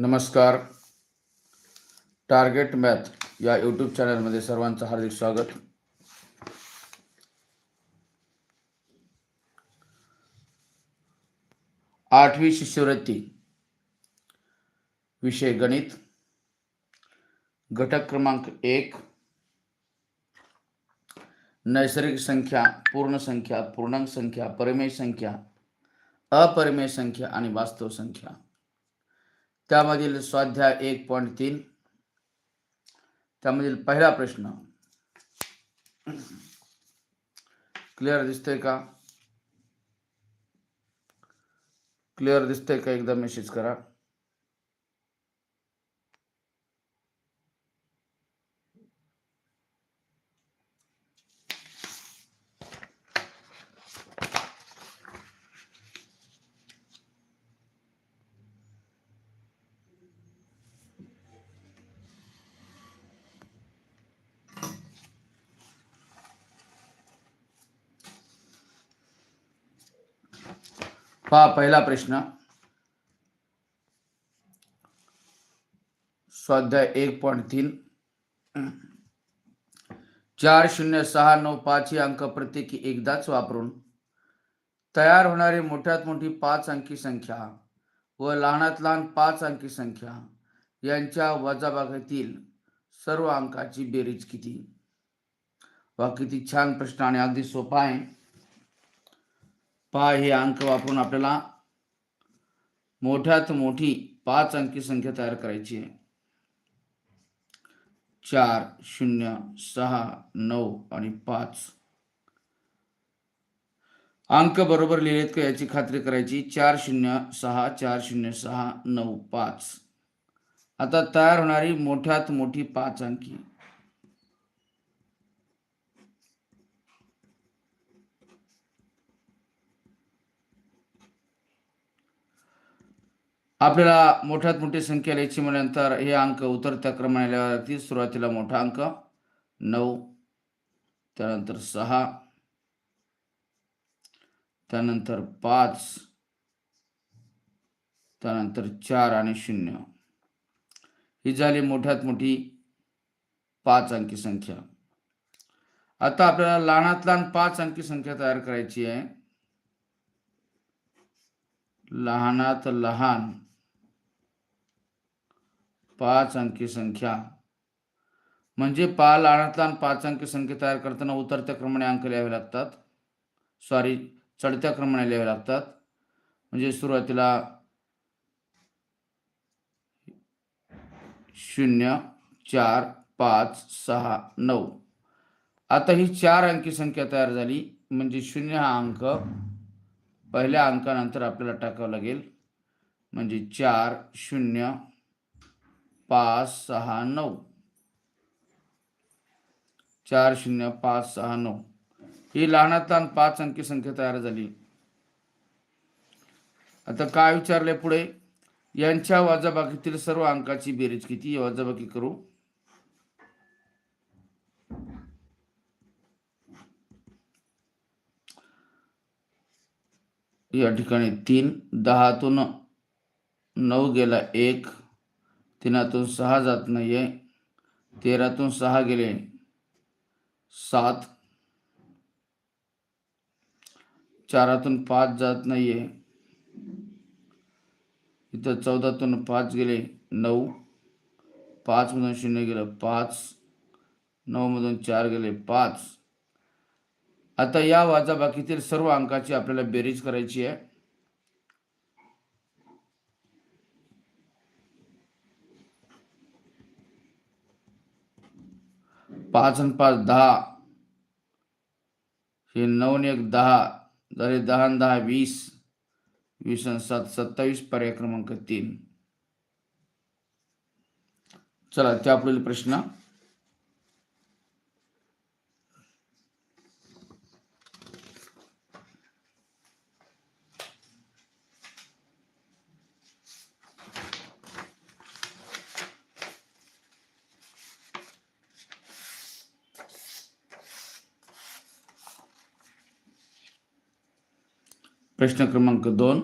नमस्कार. Target math या YouTube चॅनलमध्ये सर्वांचं हार्दिक स्वागत. आठवी शिष्यवृत्ती विषय गणित. घटक क्रमांक एक. नैसर्गिक संख्या पूर्ण संख्या पूर्णांक संख्या परिमेय संख्या अपरिमेय संख्या आणि वास्तव संख्या. त्यामधील स्वाध्याय एक पॉईंट तीन. त्यामधील पहिला प्रश्न. क्लिअर दिसतोय का? क्लिअर दिसतंय का? एकदा मेसेज करा. पहा पहिला प्रश्न. स्वाध्याय एक पॉईंट तीन. चार शून्य सहा नऊ पाच ही अंक प्रत्येकी एकदाच वापरून तयार होणारी मोठ्यात मोठी पाच अंकी संख्या व लहानात लहान पाच अंकी संख्या यांच्या वजाभागातील सर्व अंकाची बेरीज किती? वा किती छान प्रश्न आणि अगदी सोपा आहे. पहा हे अंक वापरून आपल्याला मोठ्यात मोठी पाच अंकी संख्या तयार करायची आहे. चार शून्य सहा नऊ आणि पाच. अंक बरोबर लिहिलेत का याची खात्री करायची. चार शून्य सहा चार शून्य सहा नऊ पाच. आता तयार होणारी मोठ्यात मोठी पाच अंकी. आपल्याला मोठ्यात मोठी संख्या लिहायची म्हटल्यानंतर हे अंक उतरत्या क्रमाने सुरुवातीला मोठा अंक. नऊ त्यानंतर सहा त्यानंतर पाच त्यानंतर चार आणि शून्य. ही झाली मोठ्यात मोठी पाच अंकी संख्या. आता आपल्याला लहानात लहान पाच अंकी संख्या तयार करायची आहे. लहानात लहान पाच अंकी संख्या. म्हणजे पा लहानात लहान पाच अंकी संख्या तयार करताना उतरत्या क्रमाने अंक लिहावे लागतात. सॉरी चढत्या क्रमाने लिहावे लागतात. म्हणजे सुरुवातीला शून्य चार पाच सहा नऊ. आता ही चार अंकी संख्या तयार झाली. म्हणजे शून्य हा अंक पहिल्या अंकानंतर आपल्याला टाकावं लागेल. म्हणजे चार शून्य पाच सहा नऊ. चार शून्य पाच सहा नऊ. ही लहानात लहान पाच अंकी संख्या तयार झाली. आता काय विचारले पुढे? यांच्या वजाबाकीतील सर्व अंकाची बेरीज किती? वजाबाकी करू. या ठिकाणी तीन दहातून नऊ गेला एक तीनातून सहा जात नाही आहे तेरातून सहा गेले. सात. चारातून पाच जात नाही आहे इथं चौदातून पाच गेले. नऊ. पाचमधून शून्य गेलं. पाच. नऊमधून चार गेले. पाच. आता या वाजाबाकीतील सर्व अंकाची आपल्याला बेरीज करायची आहे. पाच आणि पाच दहा. हे नऊ एक दहा. झाले दहा आणि दहा वीस. वीस आणि सात सत्तावीस पर्याय क्रमांक तीन. चला त्या पुढील प्रश्न प्रश्न क्रमांक दोन.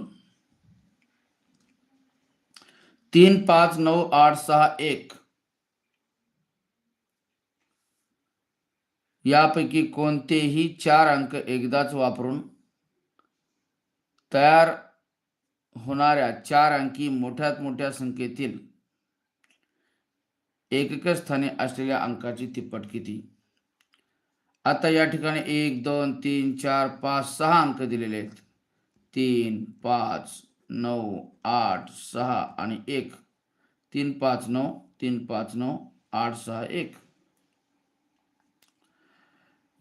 तीन पाच नऊ आठ सहा एक. यापैकी कोणतेही चार अंक एकदाच वापरून तयार होणाऱ्या चार अंकी मोठ्यात मोठ्या संख्येतील एकक स्थानी असलेल्या अंकाची तिप्पट किती? आता या ठिकाणी एक दोन तीन चार पाच सहा अंक दिलेले आहेत. तीन पाच नऊ आठ सहा आणि एक. तीन पाच नऊ तीन पाच नऊ आठ सहा एक.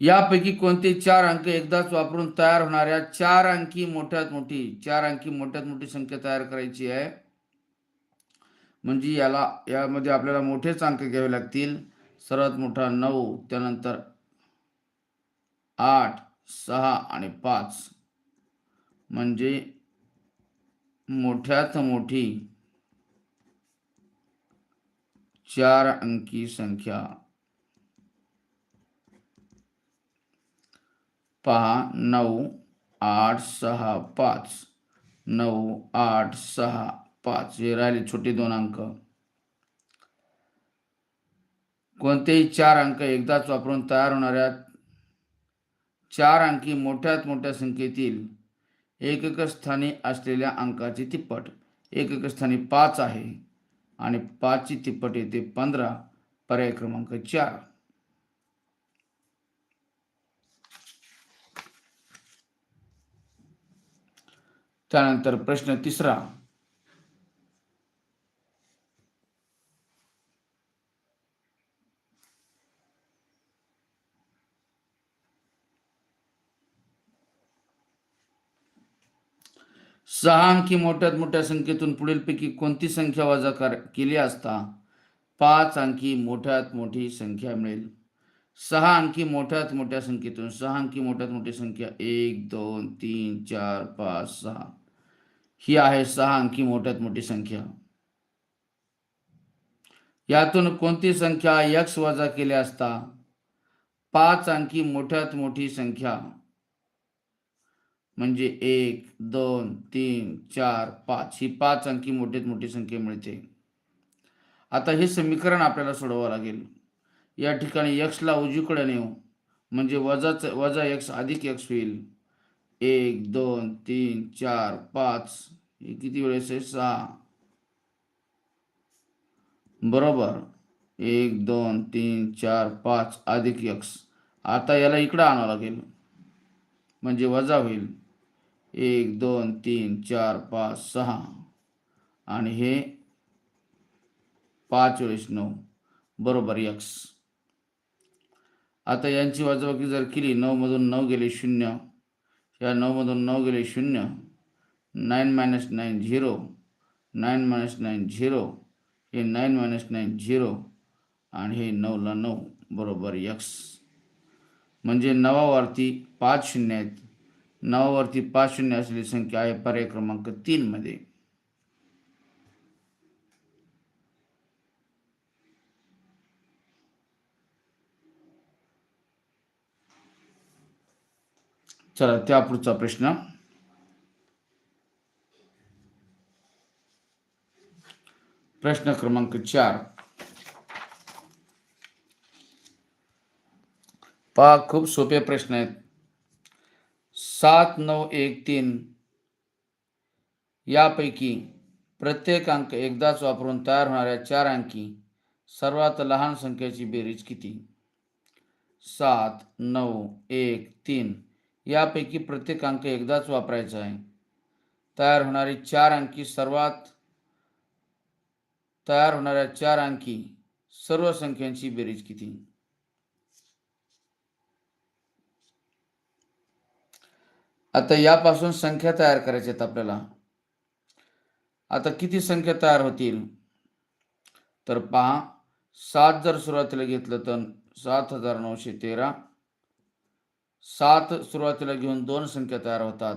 यापैकी कोणते चार अंक एकदाच वापरून तयार होणाऱ्या चार अंकी मोठ्यात मोठी चार अंकी मोठ्यात मोठी संख्या तयार करायची आहे. म्हणजे याला यामध्ये आपल्याला मोठेच अंक घ्यावे लागतील. सर्वात मोठा नऊ त्यानंतर आठ सहा आणि पाच. म्हणजे मोठ्यात मोठी चार अंकी संख्या. पहा नऊ आठ सहा पाच. नऊ आठ सहा पाच. हे राहिले छोटे दोन अंक. कोणतेही चार अंक एकदाच वापरून तयार होणाऱ्या चार अंकी मोठ्यात मोठ्या संख्येतील एकक स्थानी असलेल्या अंकाची तिप्पट. एकक स्थानी पाच आहे आणि पाचची तिप्पट येते पंधरा. पर्याय क्रमांक चार. त्यानंतर प्रश्न तिसरा. सहा अंकी मोठ्यात मोठ्या संख्येतून पुढीलपैकी कोणती संख्या वजा कर केली असता पाच अंकी मोठ्यात मोठी संख्या मिळेल. सहा अंकी मोठ्यात मोठ्या संख्येतून सहा अंकी मोठ्यात मोठी संख्या एक दोन तीन चार पाच सहा. ही आहे सहा अंकी मोठ्यात मोठी संख्या. यातून कोणती संख्या यक्स वजा केली असता पाच अंकी मोठ्यात मोठी संख्या म्हणजे एक दोन तीन चार पाच. ही पाच अंकी मोठीत मोठी संख्या मिळते. आता हे समीकरण आपल्याला सोडवावं लागेल. या ठिकाणी यक्सला उजवीकडे नेऊ. म्हणजे वजाच वजा यक्ष अधिक यक्ष होईल. एक दोन तीन चार पाच. हे किती वेळेस आहे? सहा. बरोबर. एक दोन तीन चार पाच अधिक यक्स आता याला इकडं आणावं लागेल. म्हणजे वजा होईल. एक दोन तीन चार पाच सहा. आणि हे पाच वेळेस नऊ. बरोबर यक्स. आता यांची वाजवाकी जर केली नऊमधून नऊ गेले शून्य. या नऊमधून नऊ गेले शून्य. Nine minus nine zero. Nine minus nine zero. हे नाईन मायनस नाईन झिरो. आणि हे नऊला नऊ. बरोबर यक्स. म्हणजे नवावरती पाच शून्य आहेत. नवावरती पाच शून्य असलेली संख्या आहे पर्याय क्रमांक तीनमध्ये चला त्या पुढचा प्रश्न. प्रश्न क्रमांक चार. पहा, खूप सोपे प्रश्न आहेत. सात नऊ एक तीन यापैकी प्रत्येक अंक एकदाच वापरून तयार होणाऱ्या चार अंकी सर्वात लहान संख्येची बेरीज किती? सात नऊ एक तीन यापैकी प्रत्येक अंक एकदाच वापरायचा आहे. तयार होणारी चार अंकी सर्वात तयार होणाऱ्या चार अंकी सर्व संख्यांची बेरीज किती? आता यापासून संख्या तयार करायच्या आहेत आपल्याला. आता किती संख्या तयार होतील? तर पहा सात जर सुरुवातीला घेतलं तर सात हजार नऊशे तेरा. सात सुरुवातीला घेऊन दोन संख्या तयार होतात.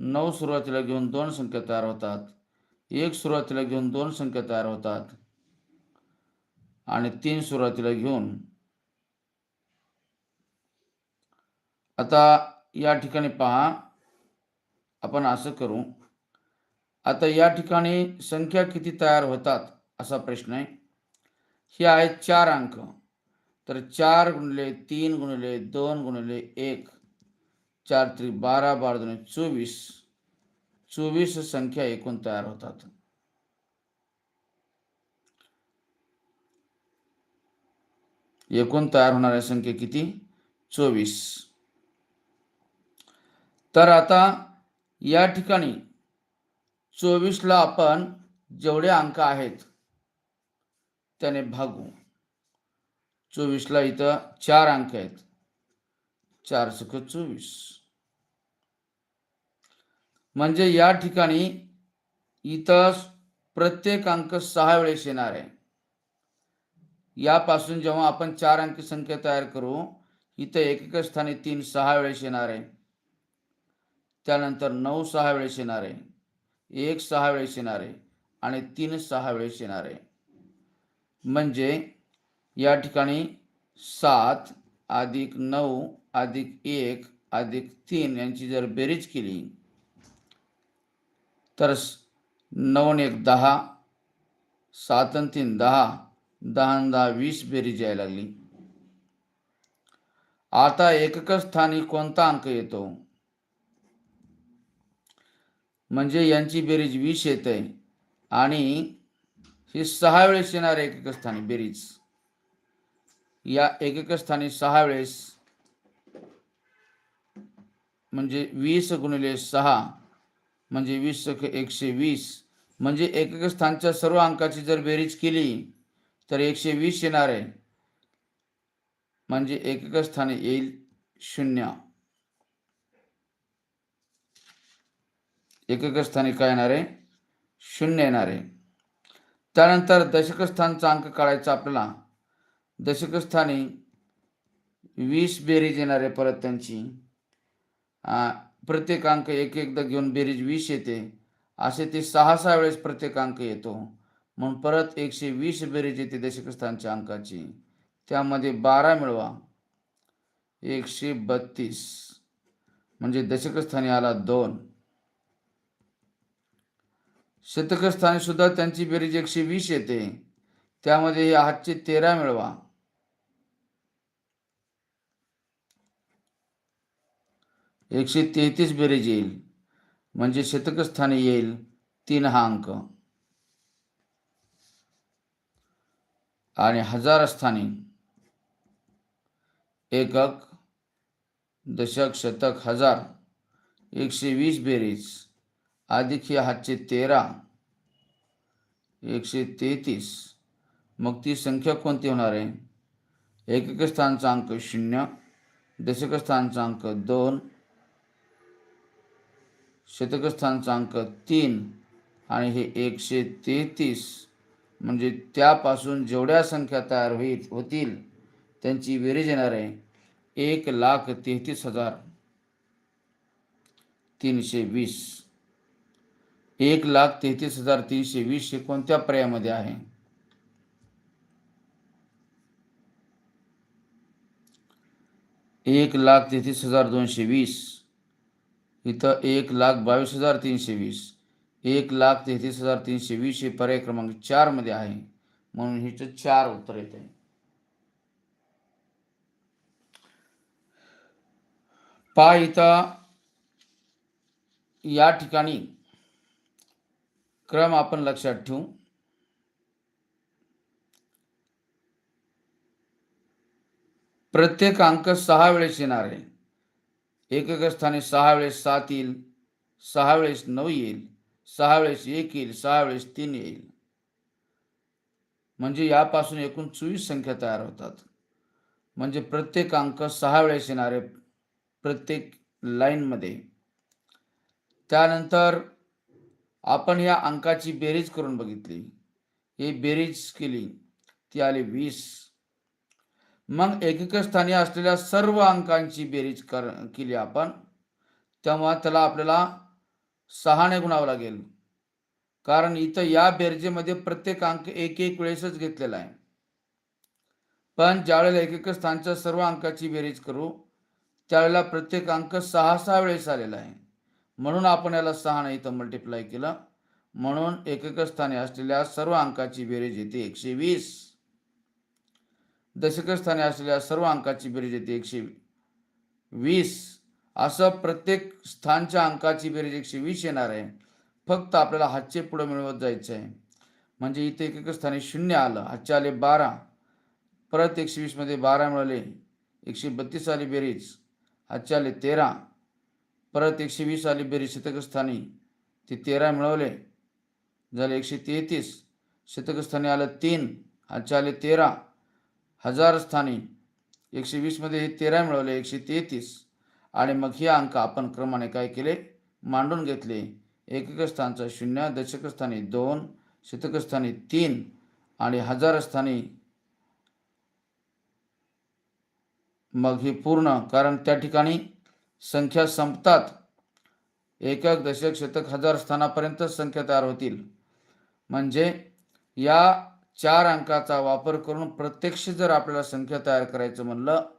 नऊ सुरुवातीला घेऊन दोन संख्या तयार होतात. एक सुरुवातीला घेऊन दोन संख्या तयार होतात. आणि तीन सुरुवातीला घेऊन आता या ठिकाणी पहा. आपण असं करू. आता या ठिकाणी संख्या किती तयार होतात असा प्रश्न आहे. हे आहेत चार अंक. तर चार गुणले तीन गुणले दोन गुणले एक. चार त्रि बारा बारा दोन चोवीस. चोवीस संख्या एकूण तयार होतात. एकूण तयार होणाऱ्या संख्या किती? चोवीस. तर आता या ठिकाणी चोवीसला आपण जेवढे अंक आहेत त्याने भागू. चोवीसला इथं चार अंक आहेत. चार सुख चोवीस. म्हणजे या ठिकाणी इथं प्रत्येक अंक सहा वेळेस येणार आहे. यापासून जेव्हा आपण चार अंकी संख्या तयार करू इथं एकक स्थानी तीन सहा वेळेस येणार आहे. त्यानंतर नऊ सहा वेळेस येणार आहे. एक सहा वेळेस येणार आहे. आणि तीन सहा वेळेस येणार आहे. म्हणजे या ठिकाणी सात अधिक नऊ अधिक एक अधिक तीन यांची जर बेरीज केली तर नऊ एक दहा सात आणि तीन दहा दहा दहा वीस बेरीज यायला लागली. आता एकक स्थानी कोणता अंक येतो? म्हणजे यांची बेरीज वीस येते आणि ही सहा वेळेस येणार आहे एकक स्थानी बेरीज. या एकक स्थानी सहा वेळेस म्हणजे वीस गुणिले सहा म्हणजे वीस सख एकशे वीस. म्हणजे एकक स्थानच्या सर्व अंकाची जर बेरीज केली तर एकशे वीस येणार आहे. म्हणजे एकक स्थानी येईल शून्य. एकक स्थानी काय येणार? आहे शून्य येणार. आहे त्यानंतर दशकस्थानचा अंक काढायचा आपल्याला. दशकस्थानी वीस बेरीज येणार आहे परत त्यांची. प्रत्येक अंक एक एकदा घेऊन बेरीज वीस येते. असे ते सहा सहा वेळेस प्रत्येक अंक येतो. म्हणून परत एकशे वीस बेरीज येते दशकस्थानच्या अंकाची. त्यामध्ये बारा मिळवा. एकशे बत्तीस. म्हणजे दशकस्थानी आला दोन. शतकस्थानी सुद्धा त्यांची बेरीज एकशे वीस येते. त्यामध्ये हे हातचे तेरा मिळवा. एकशे तेहतीस बेरीज येईल. म्हणजे शतकस्थानी येईल तीन हा अंक आणि हजार स्थानी. एकक दशक शतक हजार. एकशे वीस बेरीज. अधिक हे हातचे तेरा एकशे तेहतीस. मग ती संख्या कोणती होणार आहे? एकक स्थानचा अंक शून्य दशक स्थानचा अंक दोन शतक स्थानचा अंक तीन आणि हे एकशे तेहतीस. म्हणजे त्यापासून जेवढ्या संख्या तयार होईल होतील त्यांची बेरीज येणार आहे एक लाख तेहतीस हजार तीनशे वीस. एक लाख तेहतीस हजार तीनशे वीस हे कोणत्या पर्यायामध्ये आहे? एक लाख तेहतीस हजार दोनशे वीस. इथं एक लाख बावीस हजार तीनशे वीस. एक लाख तेहतीस हजार तीनशे वीस हे पर्याय क्रमांक चारमध्ये आहे. म्हणून हिचं चार उत्तर येत आहे. पा इथं या ठिकाणी क्रम आपण लक्षात ठेवू. प्रत्येक अंक सहा वेळेस येणार आहे. एकक स्थानी सहा वेळेस सात येईल सहा वेळेस नऊ येईल सहा वेळेस एक येईल सहा वेळेस तीन येईल. म्हणजे यापासून एकूण चोवीस संख्या तयार होतात. म्हणजे प्रत्येक अंक सहा वेळेस येणार आहे प्रत्येक लाईनमध्ये. त्यानंतर आपण या अंकाची बेरीज करून बघितली. ही बेरीज केली ती आली वीस. मग एकेक स्थानी असलेल्या सर्व अंकांची बेरीज कर केली आपण. तेव्हा त्याला आपल्याला सहाने गुणावं लागेल. कारण इथं या बेरजेमध्ये प्रत्येक अंक एक एक वेळेसच घेतलेला आहे. पण ज्यावेळेला एकेक स्थानच्या सर्व अंकाची बेरीज करू त्यावेळेला प्रत्येक अंक सहा सहा वेळेस आलेला आहे. म्हणून आपण याला सहाने इथं मल्टिप्लाय केलं. म्हणून एकक स्थानी असलेल्या सर्व अंकाची बेरीज येते एकशे वीस. दशक स्थानी असलेल्या सर्व अंकाची बेरीज येते एकशे वीस. असं प्रत्येक स्थानच्या अंकाची बेरीज एकशे वीस येणार आहे. फक्त आपल्याला हातचे पुढं मिळवत जायचं आहे म्हणजे इथे एकक स्थानी शून्य आलं हातचे आले बारा. परत एकशे वीसमध्ये बारा मिळाले एकशे बत्तीस आली बेरीज हातचे आले तेरा. परत एकशे वीस आली बेरी शतकस्थानी. ते तेरा मिळवले. झाले एकशे तेहतीस. शतकस्थानी आलं तीन. आजच्या आले तेरा. हजार स्थानी. एकशे वीसमध्ये हे तेरा मिळवले एकशे तेहतीस. आणि मग हे अंक आपण क्रमाने काय केले? मांडून घेतले. एकक स्थानचा शून्य दशकस्थानी दोन शतकस्थानी तीन आणि हजार स्थानी. मग हे पूर्ण कारण त्या ठिकाणी संख्या संपतात. एक दशक शतक हजार स्थानापर्यंत संख्या तयार होतील. म्हणजे या चार अंकाचा वापर करून प्रत्यक्ष जर आपल्याला संख्या तयार करायचं म्हणलं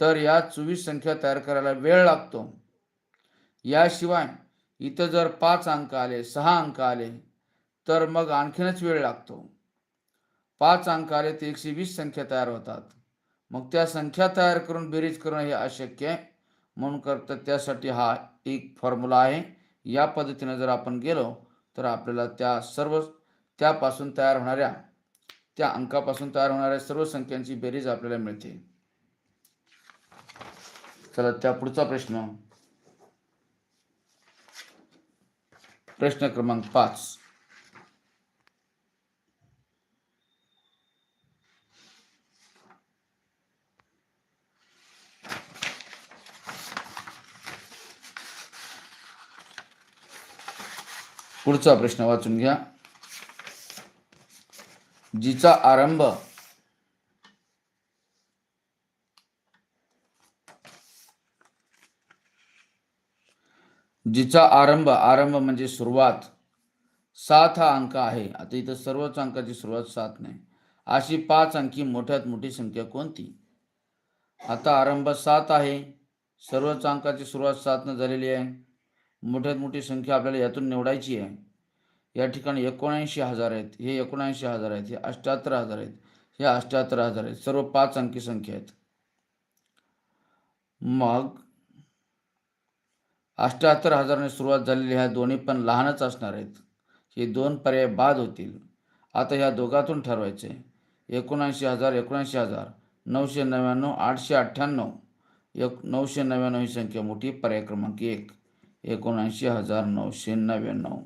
तर या चोवीस संख्या तयार करायला वेळ लागतो. याशिवाय इथं जर पाच अंक आले सहा अंक आले तर मग आणखीनच वेळ लागतो. पाच अंक आले ते एकशे वीस संख्या तयार होतात. मग त्या संख्या तयार करून बेरीज करणं हे अशक्य आहे. म्हणून करतं त्यासाठी हा एक फॉर्म्युला आहे. या पद्धतीनं जर आपण गेलो तर आपल्याला त्या सर्व त्यापासून तयार होणाऱ्या त्या अंकापासून तयार होणाऱ्या सर्व संख्यांची बेरीज आपल्याला मिळते. चला त्या पुढचा प्रश्न. प्रश्न क्रमांक पाच. पुढचा प्रश्न वाचून घ्या. जिचा आरंभ जिचा आरंभ आरंभ म्हणजे सुरुवात. सात हा अंक आहे. आता इथं सर्वच अंकाची सुरुवात सात नाही. अशी पाच अंकी मोठ्यात मोठी संख्या कोणती? आता आरंभ सात आहे. सर्वच अंकाची सुरुवात सातनं झालेली आहे. मोठ्यात मोठी संख्या आपल्याला यातून निवडायची आहे. या ठिकाणी एकोणऐंशी हजार आहेत हे एकोणऐंशी हजार आहेत हे अष्ट्याहत्तर हजार आहेत हे अष्ट्याहत्तर हजार आहेत सर्व पाच अंकी संख्या आहेत. मग अष्ट्याहत्तर हजाराने सुरुवात झालेली ह्या दोन्ही पण लहानच असणार आहेत. हे दोन पर्याय बाद होतील. आता ह्या दोघातून ठरवायचे. एकोणऐंशी हजार एकोणऐंशी हजार नऊशे नव्याण्णव आठशे अठ्ठ्याण्णव. एक नऊशे नव्याण्णव ही संख्या मोठी पर्याय क्रमांक एक. एकोणऐंशी हजार नऊशे नव्याण्णव.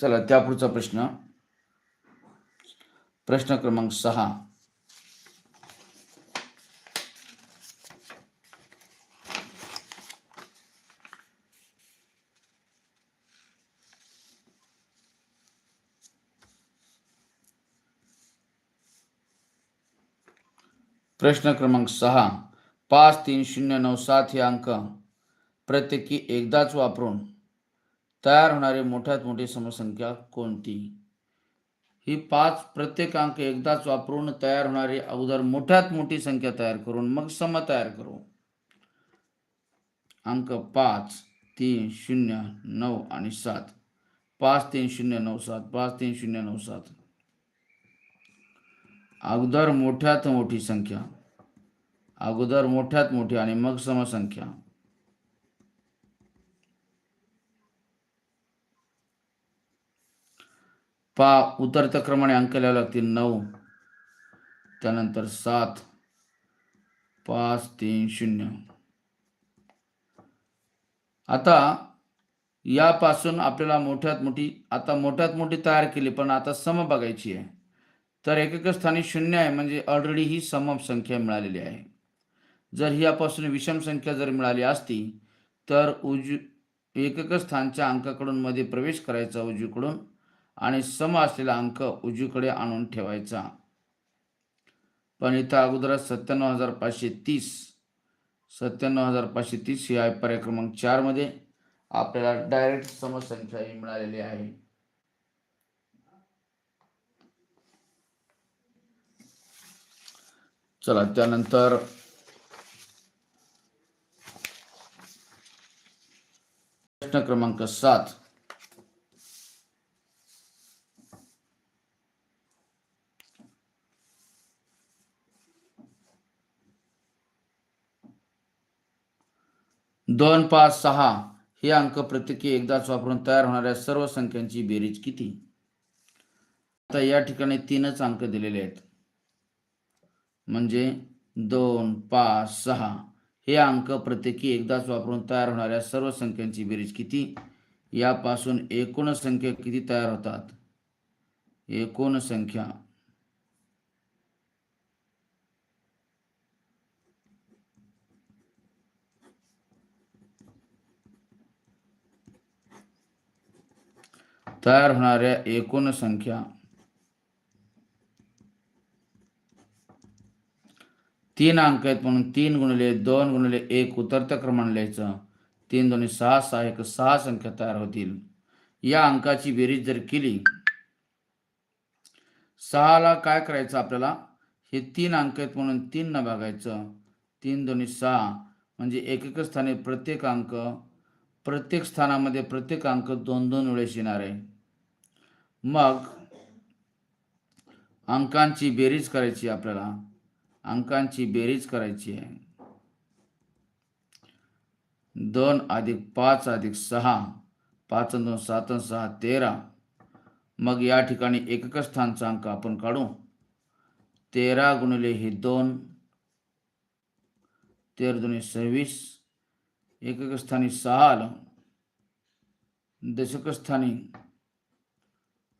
चला त्या पुढचा प्रश्न. प्रश्न क्रमांक सहा. प्रश्न क्रमांक सहा. पाच तीन शून्य नऊ सात हे अंक प्रत्येकी एकदाच वापरून तयार होणारी मोठ्यात मोठी समसंख्या कोणती? ही पाच प्रत्येक अंक एकदाच वापरून तयार होणारी अगोदर मोठ्यात मोठी संख्या तयार करून मग सम तयार करू. अंक पाच, तीन, शून्य, नऊ आणि सात. पाच तीन शून्य नऊ सात, पाच तीन शून्य नऊ सात. अगोदर मोठ्यात मोठी संख्या. अगोदर मोठ्यात मोठी आणि मग समसंख्या. पा उतरत्या क्रमाने अंक लिहावे लागतील. नऊ. त्यानंतर सात. पाच तीन शून्य. आता यापासून आपल्याला मोठ्यात मोठी आता मोठ्यात मोठी तयार केली पण आता सम बघायची आहे. तर एकेक स्थानी शून्य आहे म्हणजे ऑलरेडी ही सम संख्या मिळालेली आहे. जर ही यापासून विषम संख्या जर मिळाली असती तर उजू एकक स्थानच्या अंकाकडून मध्ये प्रवेश करायचा उजवीकडून आणि सम असलेला अंक उजवीकडे आणून ठेवायचा. पण इथं अगोदरच सत्त्याण्णव हजार पाचशे तीस सत्त्याण्णव हजार पाचशे तीस ही आहे पर्याय क्रमांक चारमध्ये आपल्याला डायरेक्ट समसंख्या ही मिळालेली आहे. चला त्यानंतर प्रश्न क्रमांक सात. दोन पाच सहा हे अंक प्रत्येकी एकदाच वापरून तयार होणाऱ्या सर्व संख्यांची बेरीज किती? आता या ठिकाणी तीनच अंक दिलेले आहेत. म्हणजे दोन पाच सहा. हे अंक प्रत्येकी एकदाच वापरून तयार होणाऱ्या सर्व संख्यांची बेरीज किती? यापासून एकूण संख्या किती तयार होतात? एकूण संख्या. तयार होणाऱ्या एकूण संख्या. तीन अंक आहेत म्हणून तीन गुणिले दोन गुणिले एक उतरत्या क्रमाने लिहायचं. तीन दोन्ही सहा सहा एक सहा संख्या तयार होतील. या अंकाची बेरीज जर केली सहाला काय करायचं आपल्याला? हे तीन अंक आहेत म्हणून तीन न बघायचं तीन दोन्ही सहा म्हणजे एक स्थानी प्रत्येक अंक प्रत्येक स्थानामध्ये प्रत्येक अंक दोन दोन वेळेस येणार आहे. मग अंकांची बेरीज करायची आपल्याला. अंकांची बेरीज करायची आहे. दोन अधिक पाच अधिक सहा पाच दोन सात सहा तेरा. मग या ठिकाणी एकक स्थानचा अंक आपण काढू. तेरा गुणिले हे दोन तेरा दोन्ही सव्वीस एकक स्थानी सहा आलं. दशक स्थानी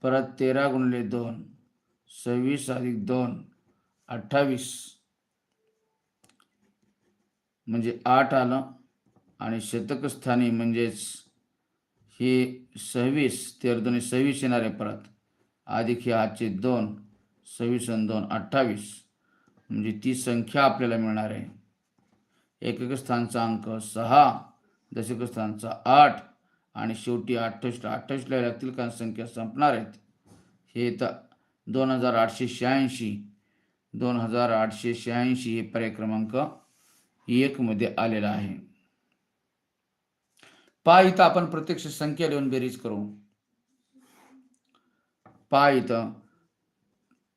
परत तेरा गुणिले दोन सव्वीस अधिक दोन अठ्ठावीस. म्हणजे आठ आलं आणि शतकस्थानी म्हणजेच हे सव्वीस तेर सव्वीस येणार आहे परत. अधिक हे आजचे दोन सव्वीस आणि दोन अठ्ठावीस. म्हणजे ती संख्या आपल्याला मिळणार आहे. एकक स्थानचा अंक सहा दशक स्थानचा आठ आणि शेवटी अठ्ठावीसला अठ्ठावीसला लागतील का संख्या संपणार आहेत. हे तर दोन हजार आठशे शहाऐंशी दोन हजार आठशे शहाऐंशी हे पर्याय क्रमांक एकमध्ये आलेला आहे. पा इथं आपण प्रत्यक्ष संख्या लिहून बेरीज करू. पा इथं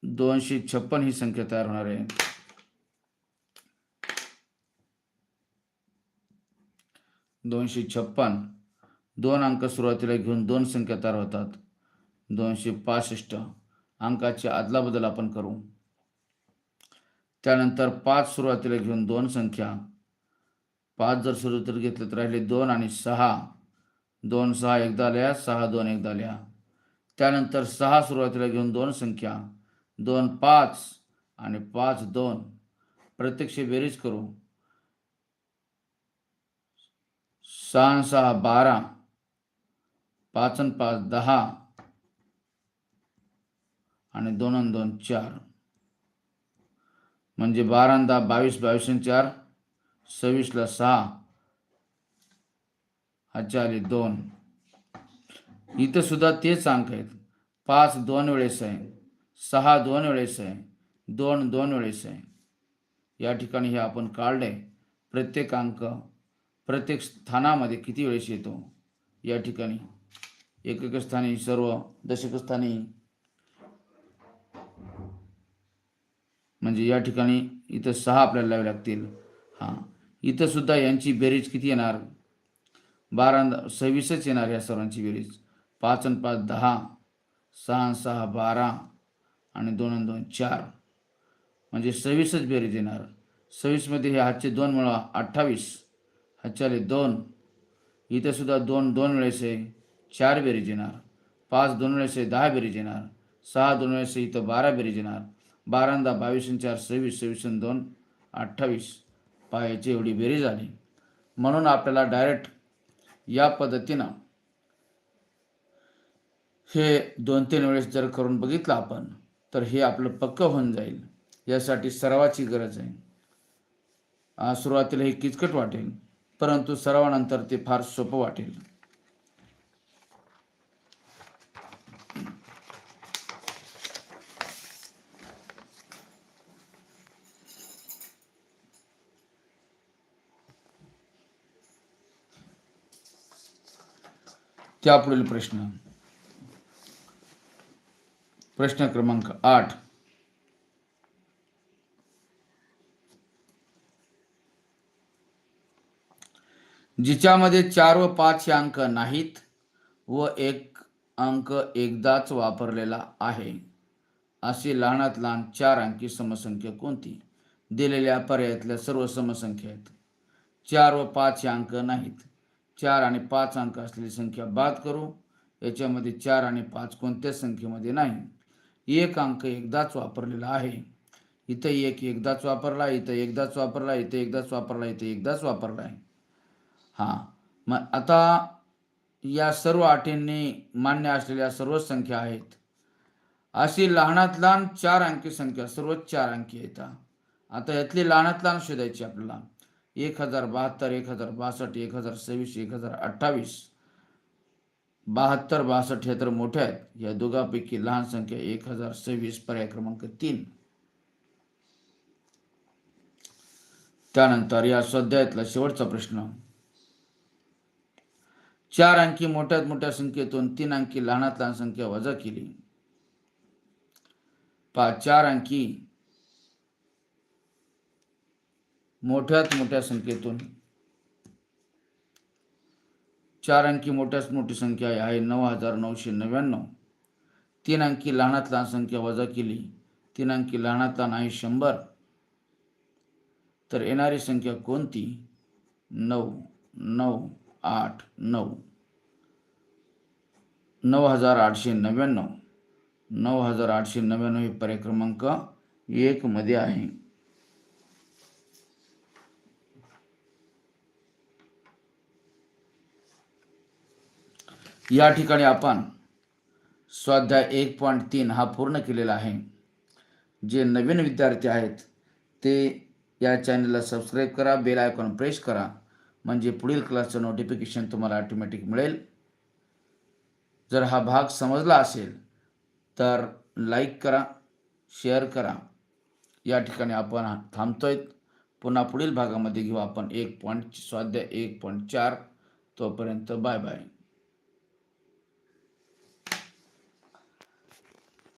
दोनशे छप्पन ही संख्या तयार होणार आहे. दोनशे छप्पन दोन अंक सुरुवातीला घेऊन दोन संख्या तयार होतात. दोनशे पासष्ट अंकाची अदलाबदल आपण करू. त्यानंतर पाच सुरुवातीला घेऊन दोन संख्या. पाच जर सुरुवातीला घेतलं तर राहिले दोन आणि सहा. दोन सहा एकदा लिहा सहा दोन एकदा लिहा त्यानंतर सहा सुरुवातीला घेऊन दोन संख्या. दोन पाच आणि पाच दोन. प्रत्यक्ष बेरीज करू. सहा सहा बारा. पाच आणि पाच दहा. आणि दोन आणि दोन चार. म्हणजे बारा दहा बावीस बावीस चार सव्वीसला सहा अच्छा आले दोन. इथं सुद्धा तेच अंक आहेत. पाच दोन वेळेस आहे सहा दोन वेळेस आहे दोन दोन वेळेस आहे. या ठिकाणी हे आपण काढले प्रत्येक अंक प्रत्येक स्थानामध्ये किती वेळेस येतो? या ठिकाणी. एकक स्थानी सर्व दशकस्थानी म्हणजे या ठिकाणी इथं सहा आपल्याला लावे लागतील. हां. इथंसुद्धा यांची बेरीज किती येणार? बारा सव्वीसच येणार या सर्वांची बेरीज. पाच आणि पाच दहा. सहा आणि सहा बारा. आणि दोन आणि दोन चार. म्हणजे सव्वीसच बेरीज येणार. सव्वीसमध्ये हे हातचे दोन मुळा अठ्ठावीस. हातच्याले दोन. इथंसुद्धा दोन दोन वेळेस आहे चार बेरीज येणार. पाच दोन वेळेस आहे दहा बेरीज येणार. सहा दोन वेळेस इथं बारा बेरीज येणार. बारांदा बावीस चार सव्वीस सव्वीस दोन अठ्ठावीस. पायाची एवढी बेरीज आली म्हणून आपल्याला डायरेक्ट या पद्धतीनं हे दोन तीन वेळेस जर करून बघितलं आपण तर हे आपलं पक्क होऊन जाईल. यासाठी सरावाची गरज आहे. सुरुवातीला हे किचकट वाटेल परंतु सरावानंतर ते फार सोपं वाटेल. त्यापुढील प्रश्न. प्रश्न क्रमांक आठ. जिच्यामध्ये चार व पाच हे अंक नाहीत व एक अंक एकदाच वापरलेला आहे. अशी लहानात लहान चार अंकी समसंख्या कोणती? दिलेल्या पर्यायातल्या सर्व समसंख्या आहेत. चार व पाच हे अंक नाहीत. चार आणि पाच अंक असलेली संख्या बाद करू. याच्यामध्ये चार आणि पाच कोणत्याच संख्येमध्ये नाही. एक अंक एकदाच वापरलेला आहे. इथं एक एकदाच वापरला इथं एकदाच वापरला इथं एकदाच वापरला इथं एकदाच वापरला आहे. हां. मग आता या सर्व अटींनी मान्य असलेल्या सर्व संख्या आहेत. अशी लहानात लहान चार अंकी संख्या सर्वच चार अंकी येतात आता यातली लहानात लहान शोधायची आपल्याला. एक हजार बहात्तर एक हजार बासष्ट एक हजार सव्वीस एक हजार अठ्ठावीस. बहात्तर बासष्ट हे तर मोठ्या आहेत. या दोघांपैकी लहान संख्या एक हजार सव्वीस पर्याय क्रमांक तीन. त्यानंतर या स्वाध्यायातला शेवटचा प्रश्न. चार अंकी मोठ्यात मोठ्या संख्येतून तीन अंकी लहानात लहान संख्या वजा केली. पा चार अंकी मोठ्यात मोठ्या संख्येतून. चार अंकी मोठ्यात मोठी संख्या आहे. नऊ हजार नऊशे नव्याण्णव. तीन अंकी लहानात लहान संख्या वजा केली. तीन अंकी लहानात लहान आहे शंभर. तर येणारी संख्या कोणती? नऊ नऊ आठ नऊ. नऊ हजार आठशे नव्याण्णव. नऊ हजार आठशे नव्याण्णव हे पर्याय क्रमांक एकमध्ये आहे. या ठिकाणी आपण स्वाध्याय एक पॉईंट तीन हा पूर्ण केलेला आहे. जे नवीन विद्यार्थी आहेत ते या चॅनलला सबस्क्राईब करा बेल आयकॉन प्रेस करा म्हणजे पुढील क्लासचं नोटिफिकेशन तुम्हाला ऑटोमॅटिक मिळेल. जर हा भाग समजला असेल तर लाईक करा शेअर करा. या ठिकाणी आपण थांबतोय. पुन्हा पुढील भागामध्ये घेऊ आपण एक पॉईंट स्वाध्याय एक पॉईंट चार. तोपर्यंत बाय बाय